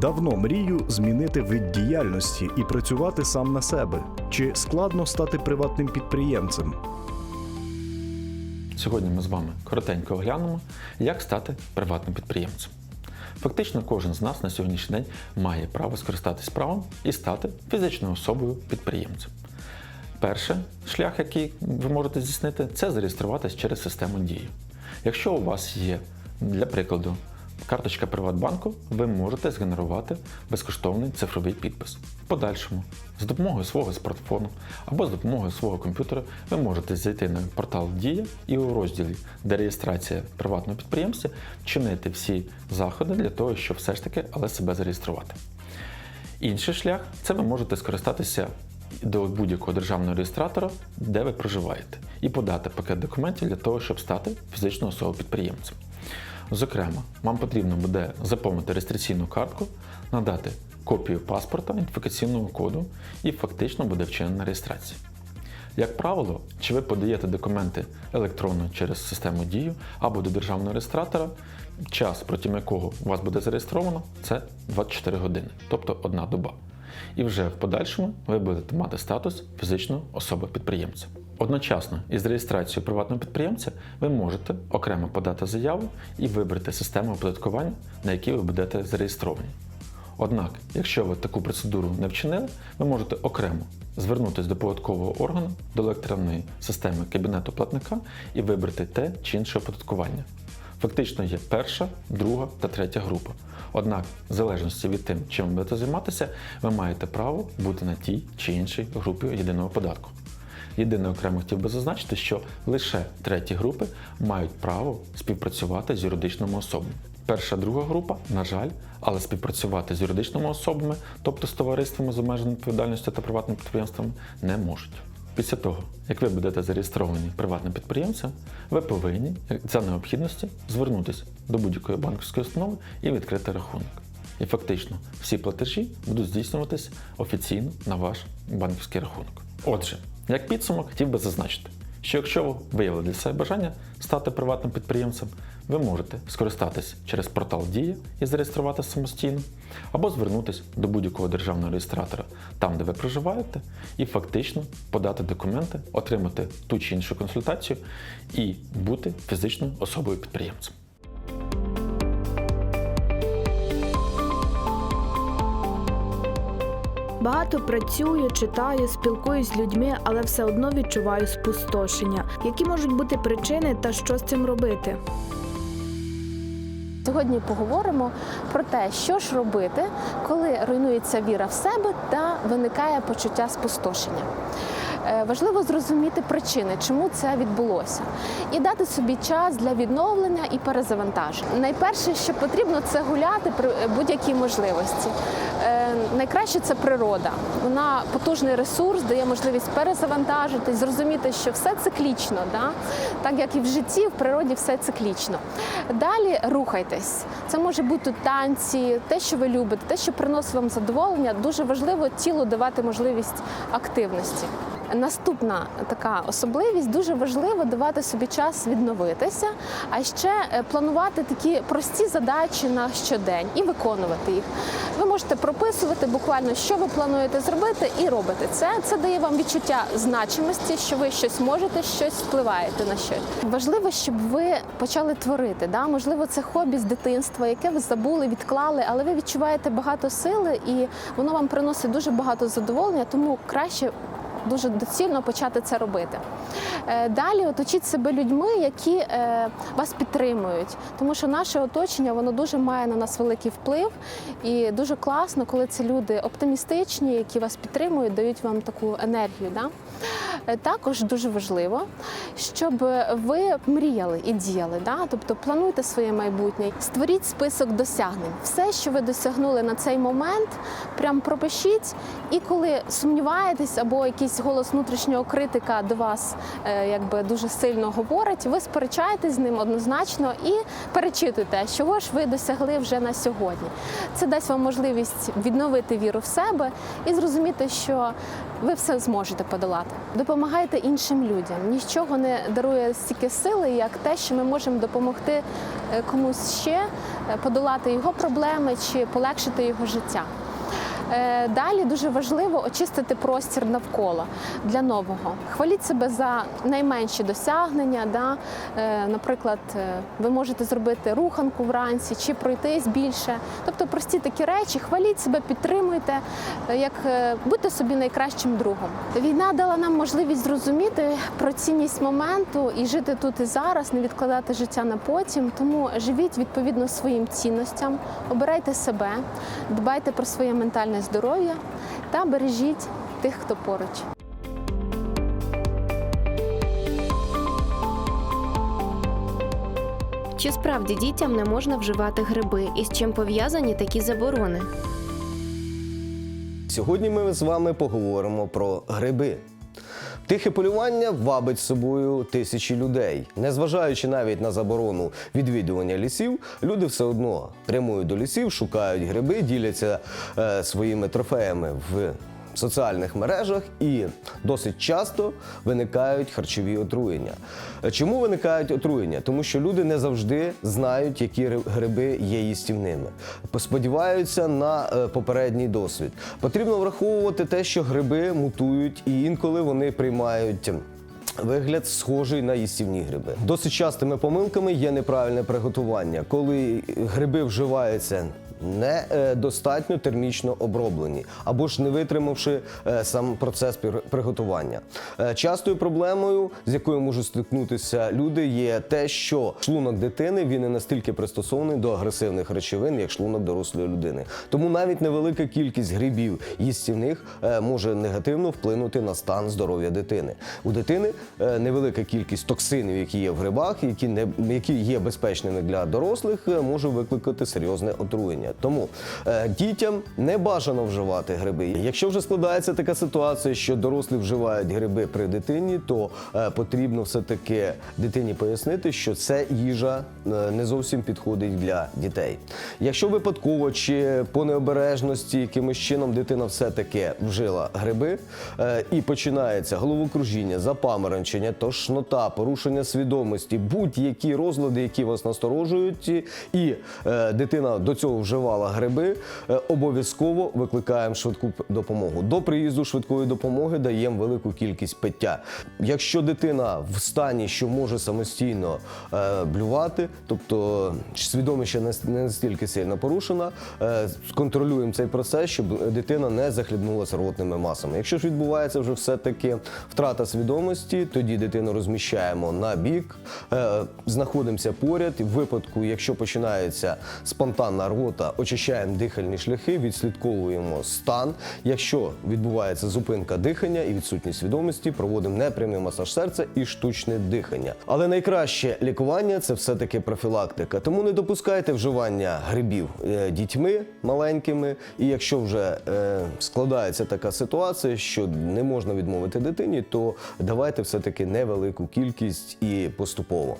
Давно мрію змінити вид діяльності і працювати сам на себе. Чи складно стати приватним підприємцем? Сьогодні ми з вами коротенько оглянемо, як стати приватним підприємцем. Фактично, кожен з нас на сьогоднішній день має право скористатись правом і стати фізичною особою підприємцем. Перший шлях, який ви можете здійснити, це зареєструватись через систему дії. Якщо у вас є, для прикладу, карточка Приватбанку, ви можете згенерувати безкоштовний цифровий підпис. В подальшому, з допомогою свого смартфону або з допомогою свого комп'ютера, ви можете зайти на портал Дія і у розділі, де реєстрація приватного підприємця, вчинити всі заходи для того, щоб все ж таки але себе зареєструвати. Інший шлях це ви можете скористатися до будь-якого державного реєстратора, де ви проживаєте, і подати пакет документів для того, щоб стати фізичною особою підприємцем. Зокрема, вам потрібно буде заповнити реєстраційну картку, надати копію паспорта, ідентифікаційного коду і фактично буде вчинена реєстрація. Як правило, чи ви подаєте документи електронно через систему дію або до державного реєстратора, час, протягом якого у вас буде зареєстровано, це 24 години, тобто одна доба. І вже в подальшому ви будете мати статус фізичної особи-підприємця. Одночасно із реєстрацією приватного підприємця ви можете окремо подати заяву і вибрати систему оподаткування, на якій ви будете зареєстровані. Однак, якщо ви таку процедуру не вчинили, ви можете окремо звернутися до податкового органу, до електронної системи кабінету платника і вибрати те чи інше оподаткування. Фактично є перша, друга та третя група. Однак, в залежності від тим, чим ви будете займатися, ви маєте право бути на тій чи іншій групі єдиного податку. Єдине окремо хотів би зазначити, що лише треті групи мають право співпрацювати з юридичними особами. Перша, друга група, на жаль, але співпрацювати з юридичними особами, тобто з товариствами з обмеженою відповідальністю та приватними підприємствами, не можуть. Після того, як ви будете зареєстровані приватним підприємцем, ви повинні за необхідності звернутися до будь-якої банківської установи і відкрити рахунок. І фактично всі платежі будуть здійснюватись офіційно на ваш банківський рахунок. Отже, як підсумок, хотів би зазначити, що якщо ви виявили для себе бажання стати приватним підприємцем, ви можете скористатись через портал Дія і зареєструватися самостійно, або звернутися до будь-якого державного реєстратора там, де ви проживаєте, і фактично подати документи, отримати ту чи іншу консультацію і бути фізичною особою підприємцем. Багато працюю, читаю, спілкуюсь з людьми, але все одно відчуваю спустошення. Які можуть бути причини та що з цим робити? Сьогодні поговоримо про те, що ж робити, коли руйнується віра в себе та виникає почуття спустошення. Е, Важливо зрозуміти причини, чому це відбулося, і дати собі час для відновлення і перезавантаження. Найперше, що потрібно, це гуляти при будь-якій можливості. Е, Найкраще це природа. Вона потужний ресурс, дає можливість перезавантажитись, зрозуміти, що все циклічно, да? так як і в житті, в природі все циклічно. Далі рухайтесь. Це може бути танці, те, що ви любите, те, що приносить вам задоволення. Дуже важливо тілу давати можливість активності. Наступна така особливість дуже важливо давати собі час відновитися, а ще е, планувати такі прості задачі на щодень і виконувати їх. Ви можете прописувати буквально, що ви плануєте зробити, і робити це. Це дає вам відчуття значимості, що ви щось можете, щось впливаєте на щось. Важливо, щоб ви почали творити. Да? Можливо, це хобі з дитинства, яке ви забули, відклали, але ви відчуваєте багато сили, і воно вам приносить дуже багато задоволення, тому краще дуже доцільно почати це робити. Е, Далі оточіть себе людьми, які е, вас підтримують, тому що наше оточення воно дуже має на нас великий вплив, і дуже класно, коли це люди оптимістичні, які вас підтримують, дають вам таку енергію. Да? Е, Також дуже важливо, щоб ви мріяли і діяли. Да? Тобто плануйте своє майбутнє, створіть список досягнень. Все, що ви досягнули на цей момент, прям пропишіть. І коли сумніваєтесь або якісь якийсь голос внутрішнього критика до вас е, якби дуже сильно говорить, ви сперечаєтесь з ним однозначно і перечитуєте, чого ж ви досягли вже на сьогодні. Це дасть вам можливість відновити віру в себе і зрозуміти, що ви все зможете подолати. Допомагайте іншим людям. Нічого не дарує стільки сили, як те, що ми можемо допомогти е, комусь ще е, подолати його проблеми чи полегшити його життя. Е, Далі дуже важливо очистити простір навколо для нового. Хваліть себе за найменші досягнення. Да? Е, Наприклад, е, ви можете зробити руханку вранці чи пройтись більше. Тобто прості такі речі, хваліть себе, підтримуйте, як будьте собі найкращим другом. Війна дала нам можливість зрозуміти про цінність моменту і жити тут і зараз, не відкладати життя на потім. Тому живіть відповідно своїм цінностям, обирайте себе, дбайте про своє ментальне здоров'я та бережіть тих, хто поруч. Чи справді дітям не можна вживати гриби і з чим пов'язані такі заборони? Сьогодні ми з вами поговоримо про гриби. Тихе полювання вабить собою тисячі людей. Незважаючи навіть на заборону відвідування лісів, люди все одно прямують до лісів, шукають гриби, діляться е, своїми трофеями в соціальних мережах і досить часто виникають харчові отруєння. Чому виникають отруєння? Тому що люди не завжди знають, які гриби є їстівними. Сподіваються на е, попередній досвід. Потрібно враховувати те, що гриби мутують, і інколи вони приймають. Вигляд схожий на їстівні гриби. Досить частими помилками є неправильне приготування, коли гриби вживаються недостатньо термічно оброблені або ж не витримавши е, сам процес приготування. Е, Частою проблемою, з якою можуть стикнутися люди, є те, що шлунок дитини він не настільки пристосований до агресивних речовин, як шлунок дорослої людини. Тому навіть невелика кількість грибів їстівних е, може негативно вплинути на стан здоров'я дитини. У дитини е, невелика кількість токсинів, які є в грибах, які не які є безпечними для дорослих, е, може викликати серйозне отруєння. Тому е, дітям не бажано вживати гриби. Якщо вже складається така ситуація, що дорослі вживають гриби при дитині, то е, потрібно все таки дитині пояснити, що це їжа е, не зовсім підходить для дітей. Якщо випадково чи по необережності якимось чином дитина все таки вжила гриби е, і починається головокружіння, запаморочення, тошнота, порушення свідомості, будь-які розлади, які вас насторожують, і е, дитина до цього вживала гриби, е, обов'язково викликаємо швидку допомогу. До приїзду швидкої допомоги даємо велику кількість пиття. Якщо дитина в стані, що може самостійно е, блювати, тобто свідомість ще не настільки сильно порушена, е, контролюємо цей процес, щоб дитина не захлібнулася ротними масами. Якщо ж відбувається вже все-таки втрата свідомості, тоді дитину розміщаємо на бік, е, знаходимося поряд. В випадку, якщо починається спонтанна рвота, очищаємо дихальні шляхи, відслідковуємо стан. Якщо відбувається зупинка дихання і відсутність свідомості, проводимо непрямий масаж серця і штучне дихання. Але найкраще лікування це все-таки профілактика. Тому не допускайте вживання грибів е, дітьми маленькими. І якщо вже е, складається така ситуація, що не можна відмовити дитині, то давайте все-таки невелику кількість і поступово.